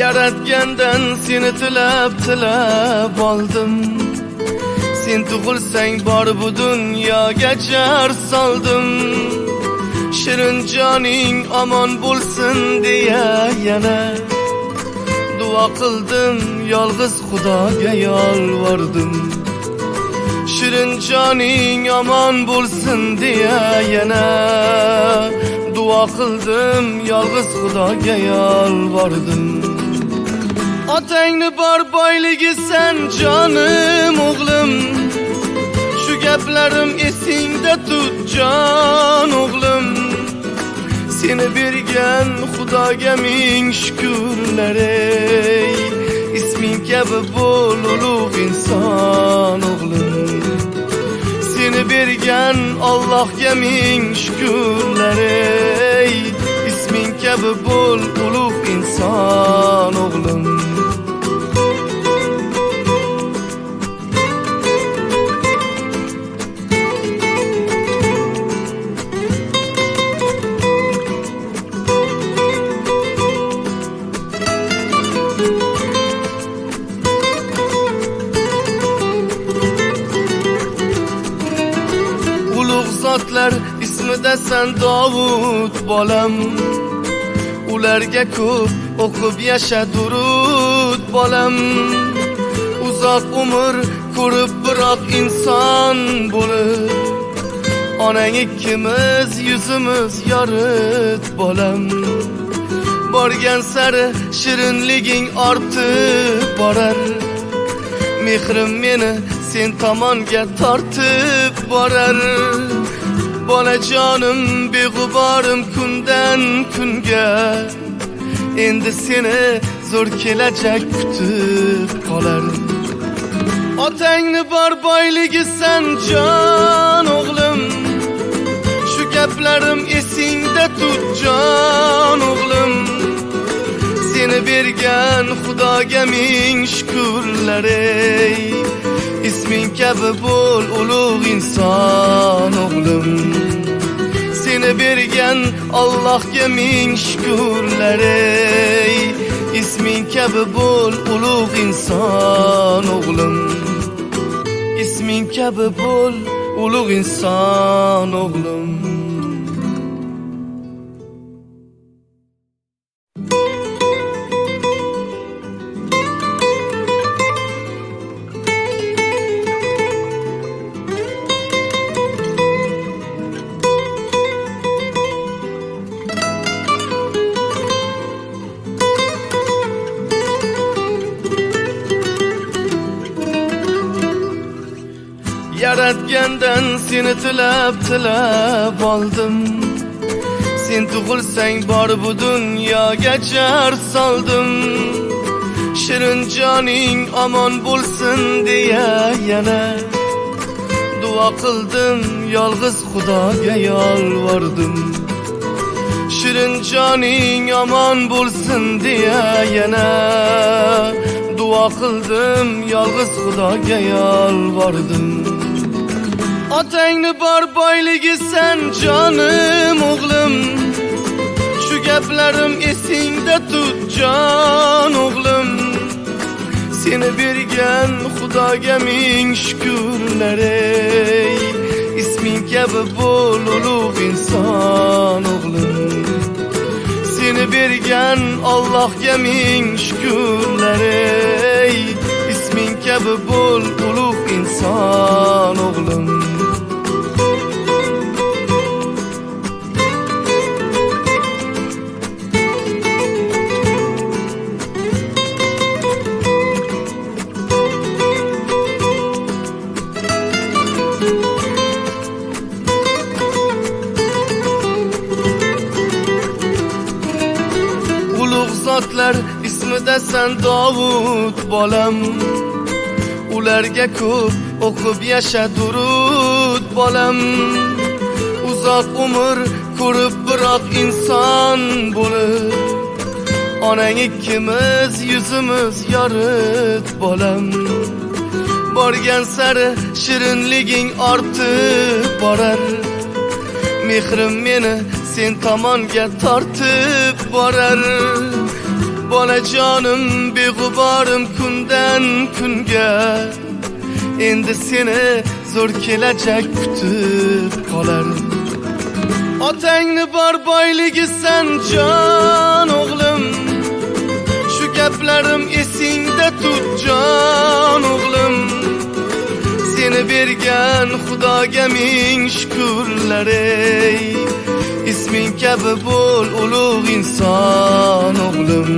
yaratgandan seni tilab tilab oldim sen tug'ilsang bor bu dunyoga jar soldim shirin joning omon bo'lsin deya yana duo qildim yolg'iz xudoga yolvordim shirin joning omon bo'lsin deya yana duo qildim yolg'iz xudoga yolvordim otangni bor boyligi san jonim o'g'lim shu gaplarim esingda tut jon o'g'lim seni bergan xudoga ming shukurlar ey isming kabi bo'l ulug' inson o'g'lim seni bergan Allohga ming shukurlar ey isming kabi bo'l ulug' inson ismida san Dovud bolam ularga ko'p o'qib yasha durud bolam uzoq umr ko'rib biroq inson bo'lib onang ikkimiz yuzimiz yorit bolam borgan sari shirinliging ortib borar mehrim meni sen tomonga tortib borar bolajonim beg'uborim kundan kunga endi seni zo'r kelajak kutib qolar otangni bor boyligi san jon o'g'lim shu gaplarim esingda tut jon o'g'lim seni bergan xudoga ming shukurlar ey isming kabi bo'l ulug' inson o'g'lim seni bergan Allohga ming shukurlar ey isming kabi bo'l ulug' inson o'g'lim isming kabi bo'l ulug' inson o'g'lim yaratgandan seni tilab tilab oldim sen tug'ilsang bor bu dunyoga jar soldim shirin joning omon bo'lsin deya yana duo qildim yolg'iz xudoga yolvordim shirin joning omon bo'lsin deya yana duo qildim yolg'iz xudoga yolvordim otangni bor boyligi san jonim o'g'lim shu gaplarim esingda tut jon o'g'lim seni bergan xudoga ming shukurlar ey isming kabi bo'l ulug' inson o'g'lim seni bergan Allohga ming shukurlar ey isming kabi bo'l ulug' inson o'g'lim ulug' zotlar ismida san Dovud bolam ularga ko'p o'qib yasha durud bolam uzoq umr ko'rib biroq inson bo'lib onang ikkimiz yuzimiz yorit bolam borgan sari shirinliging ortib borar mehrim meni sen tomonga tortib borar Bolacanım bir gubarım kunden kunga Endi seni zor kelajak kutib qolarım Otangni bor boyligi san jon o'g'lim Shu gaplarim esingda tut jon o'g'lim Seni bergan xudoga ming shukurlar ey. Isming kabi bo'l ulug' inson o'g'lim